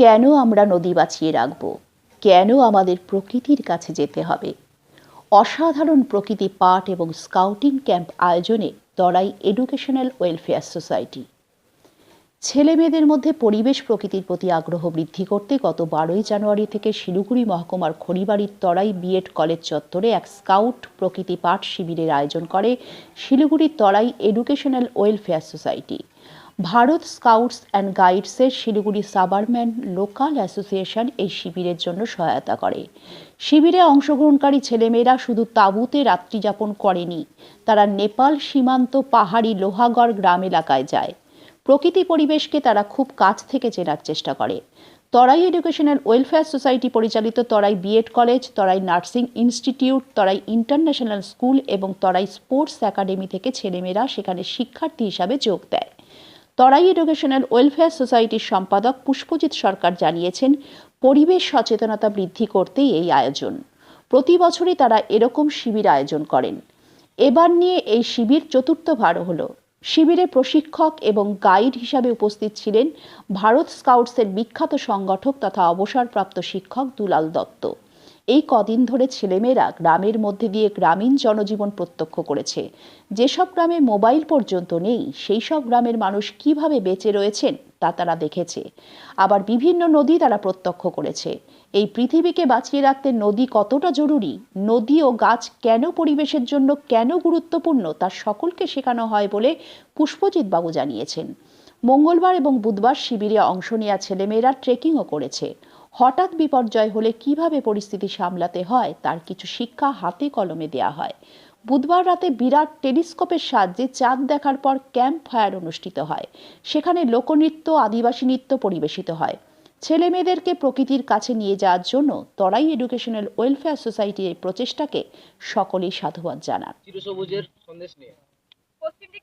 কেন আমরা নদী বাঁচিয়ে রাখব? কেন আমাদের প্রকৃতির কাছে যেতে হবে? অসাধারণ প্রকৃতি পাঠ এবং স্কাউটিং ক্যাম্প আয়োজনে তরাই এডুকেশনাল ওয়েলফেয়ার সোসাইটি। ছেলে মেয়েদের মধ্যে পরিবেশ প্রকৃতির প্রতি আগ্রহ বৃদ্ধি করতে গত বারোই জানুয়ারি থেকে শিলিগুড়ি মহকুমার খড়িবাড়ির তরাই বিএড কলেজ চত্বরে এক স্কাউট প্রকৃতি পাঠ শিবিরের আয়োজন করে শিলিগুড়ির Terai educational welfare society. Bharat scouts and গাইডসের Siliguri সাবারম্যান লোকাল অ্যাসোসিয়েশন এই শিবিরের জন্য সহায়তা করে। শিবিরে অংশগ্রহণকারী ছেলেমেয়েরা শুধু তাঁবুতে রাত্রিযাপন করেনি, তারা নেপাল সীমান্ত পাহাড়ি লোহাগড় গ্রাম এলাকায় যায়। প্রকৃতি পরিবেশকে তারা খুব কাছ থেকে চেনার চেষ্টা করে। তরাই এডুকেশনাল ওয়েলফেয়ার সোসাইটি পরিচালিত Terai BEd college, Terai nursing institute, Terai international school এবং তরাই স্পোর্টস একাডেমি থেকে ছেলেমেয়েরা সেখানে শিক্ষার্থী হিসাবে যোগ দেয়। তরাই এডুকেশনাল ওয়েলফেয়ার সোসাইটির সম্পাদক পুষ্পজিৎ সরকার জানিয়েছেন, পরিবেশ সচেতনতা বৃদ্ধি করতেই এই আয়োজন। প্রতি বছরই তারা এরকম শিবির আয়োজন করেন। এবার নিয়ে এই শিবির চতুর্থবার হলো। শিবিরে প্রশিক্ষক এবং গাইড হিসাবে উপস্থিত ছিলেন ভারত স্কাউটসের বিখ্যাত সংগঠক তথা অবসরপ্রাপ্ত শিক্ষক দুলাল দত্ত। এই কদিন ধরে ছেলেমেয়েরা গ্রামের মধ্যে দিয়ে গ্রামীণ জনজীবন প্রত্যক্ষ করেছে। যেসব গ্রামে মোবাইল পর্যন্ত নেই, সেই সব গ্রামের মানুষ কীভাবে বেঁচে রয়েছেন তা তারা দেখেছে। আবার বিভিন্ন নদী তারা প্রত্যক্ষ করেছে। এই পৃথিবীকে বাঁচিয়ে রাখতে নদী কতটা জরুরি, নদী ও গাছ কেন পরিবেশের জন্য কেন গুরুত্বপূর্ণ তা সকলকে শেখানো হয় বলে পুষ্পজিৎ বাবু জানিয়েছেন। মঙ্গলবার এবং বুধবার শিবিরে অংশ নেওয়া ছেলেমেয়েরা ট্রেকিংও করেছে। হঠাৎ বিপর্যয় হলে কীভাবে পরিস্থিতি সামলাতে হয় তার কিছু শিক্ষা হাতে কলমে দেয়া হয়। বুধবার রাতে বিরাট টেলিস্কোপের সাহায্যে চাঁদ দেখার পর ক্যাম্প ফায়ার অনুষ্ঠিত হয়। সেখানে লোকনৃত্য আদিবাসী নৃত্য পরিবেশিত হয়। ছেলে মেয়েদেরকে প্রকৃতির কাছে নিয়ে যাওয়ার জন্য তরাই এডুকেশনাল ওয়েলফেয়ার সোসাইটির এই প্রচেষ্টাকে সকলেই সাধুবাদ জানান। চিরসবুজের সন্দেশ নিয়ে। পশ্চিম দিক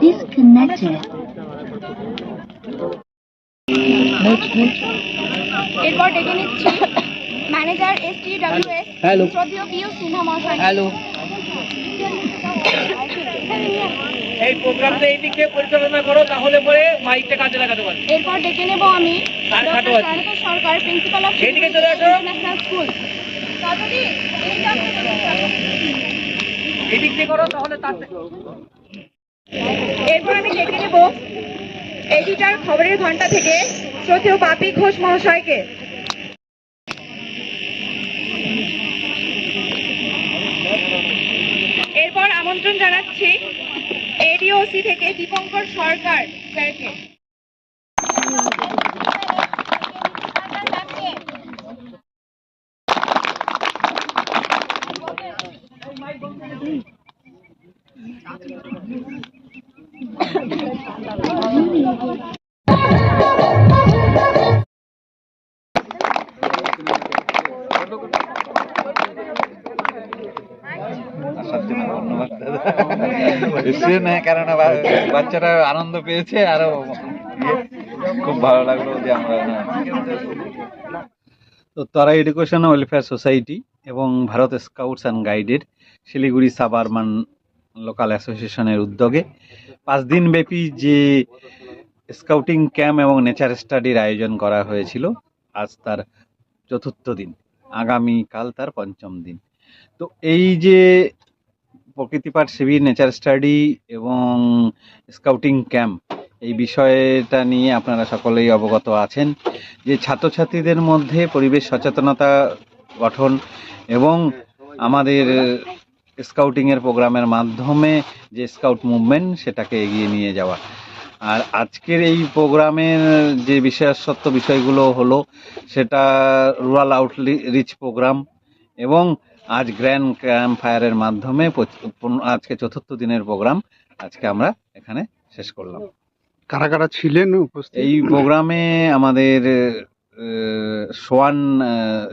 disconnected. এরপর ডেকে নিচ্ছি manager S T W S. শ্রদ্ধেয় পিউ সিনহা মহাশয় হ্যালো এই প্রোগ্রামটা এই দিক থেকে পরিচালনা করো তাহলে পরে মাইকটা কাজে লাগাতে পারবে এরপর ডেকে নেব আমি। আর খাটো আছে। সরকার প্রিন্সিপাল অফ এইদিকে চলে আসো। স্কুল দাদাদি এইটা এই দিক থেকে করো। তাহলে তার এরপর আমি ডেকে নেব এডিটার খবরের ঘণ্টা থেকে শ্রদ্ধেয় বাপি ঘোষ মহাশয়কে। এরপর আমন্ত্রণ জানাচ্ছি এডিওসি থেকে দীপঙ্কর সরকার স্যারকে কারণ বাচ্চারা আনন্দ পেয়েছে আরও খুব ভালো লাগল যে আমরা তো তারা এডুকেশন ওয়েলফেয়ার সোসাইটি এবং ভারত স্কাউটস অ্যান্ড গাইডের শিলিগুড়ি সাবারমান লোকাল অ্যাসোসিয়েশনের উদ্যোগে পাঁচ দিন ব্যাপী যে স্কাউটিং ক্যাম্প এবং নেচার স্টাডির আয়োজন করা হয়েছিল আজ তার চতুর্থ দিন। আগামীকাল তার পঞ্চম দিন। তো এই যে প্রকৃতি পাঠ, শিবির নেচার স্টাডি এবং স্কাউটিং ক্যাম্প এই বিষয়টা নিয়ে আপনারা সকলেই অবগত আছেন। যে ছাত্রছাত্রীদের মধ্যে পরিবেশ সচেতনতা গঠন এবং আমাদের স্কাউটিংয়ের প্রোগ্রামের মাধ্যমে যে স্কাউট মুভমেন্ট সেটাকে এগিয়ে নিয়ে যাওয়া। আর আজকের এই প্রোগ্রামের যে বিশেষত্ব বিষয়গুলো হলো, সেটা রুরাল আউটরিচ প্রোগ্রাম এবং আজ গ্র্যান্ড ক্যাম্প ফায়ারের মাধ্যমে আজকে চতুর্থ দিনের প্রোগ্রাম আজকে আমরা এখানে শেষ করলাম। কারা কারা ছিলেন উপস্থিত? এই প্রোগ্রামে আমাদের সোয়ান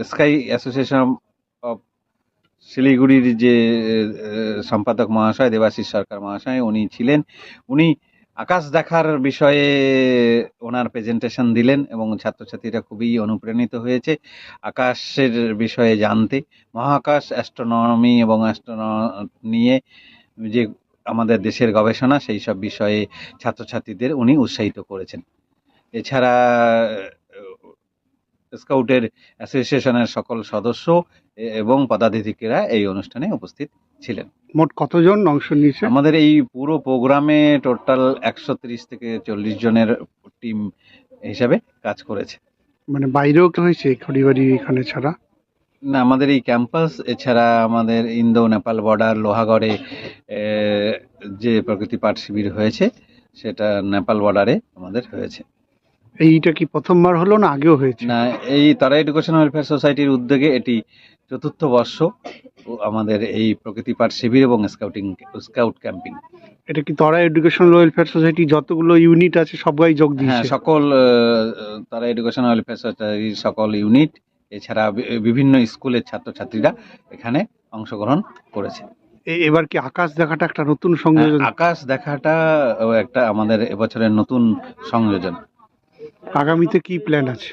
স্কাই অ্যাসোসিয়েশন অফ শিলিগুড়ির যে সম্পাদক মহাশয় দেবাশিস সরকার মহাশয় উনি ছিলেন। উনি আকাশ দেখার বিষয়ে ওনার প্রেজেন্টেশন দিলেন এবং ছাত্রছাত্রীরা খুবই অনুপ্রাণিত হয়েছে আকাশের বিষয়ে জানতে। মহাকাশ অ্যাস্ট্রোনমি এবং অ্যাস্ট্রোন নিয়ে যে আমাদের দেশের গবেষণা, সেই সব বিষয়ে ছাত্রছাত্রীদের উনি উৎসাহিত করেছেন। এছাড়া স্কাউটের অ্যাসোসিয়েশনের সকল সদস্য এবং পদাধিকারীরা এই অনুষ্ঠানে উপস্থিত ছিলেন। মোট কতজন অংশ নিয়েছে? আমাদের এই পুরো প্রোগ্রামে টোটাল একশো থেকে চল্লিশ জনের টিম হিসাবে কাজ করেছে। মানে বাইরেও তো হয়েছে খড়িবাড়ি এখানে ছাড়া? না আমাদের এই ক্যাম্পাস এছাড়া আমাদের ইন্দো নেপাল বর্ডার লোহাগড়ে যে প্রকৃতি পাঠ শিবির হয়েছে সেটা নেপাল বর্ডারে আমাদের হয়েছে। এইটা কি প্রথমবার হলো না আগেও হয়েছে? না এই তারা এডুকেশন ওয়েলফেয়ার সোসাইটির উদ্যোগে এটি চতুর্থ বর্ষ ও আমাদের এই প্রকৃতি পাঠ শিবির এবং স্কাউটিং স্কাউট ক্যাম্পিং এটা কি তারা এডুকেশন ওয়েলফেয়ার সোসাইটি যতগুলো ইউনিট আছে সবাই যোগ হ্যাঁ দিয়েছে? সকল তারা এডুকেশন ওয়েলফেয়ার সোসাইটির সকল ইউনিট এছাড়া বিভিন্ন স্কুলের ছাত্রছাত্রীরা এখানে অংশগ্রহণ করেছে। এবার কি আকাশ দেখাটা একটা নতুন হ্যাঁ, সংযোজন আকাশ দেখাটা একটা আমাদের এবছরের নতুন সংযোজন। আগামীতে কি প্ল্যান আছে?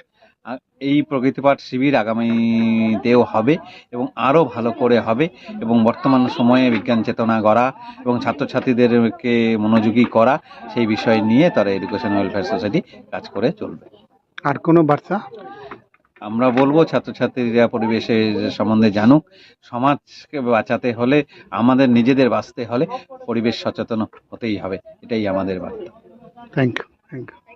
এই প্রকৃতিপাঠ শিবির আগামীতেও হবে এবং আরও ভালো করে হবে এবং বর্তমান সময়ে বিজ্ঞান চেতনা গড়া এবং ছাত্রছাত্রীদেরকে মনোযোগী করা সেই বিষয় নিয়ে তারা এডুকেশন ওয়েলফেয়ার সোসাইটি কাজ করে চলবে। আর কোনো বার্তা? আমরা বলব ছাত্রছাত্রীরা পরিবেশের সম্বন্ধে জানুক। সমাজকে বাঁচাতে হলে আমাদের নিজেদের বাঁচতে হলে পরিবেশ সচেতন হতেই হবে এটাই আমাদের বার্তা। Thank you thank you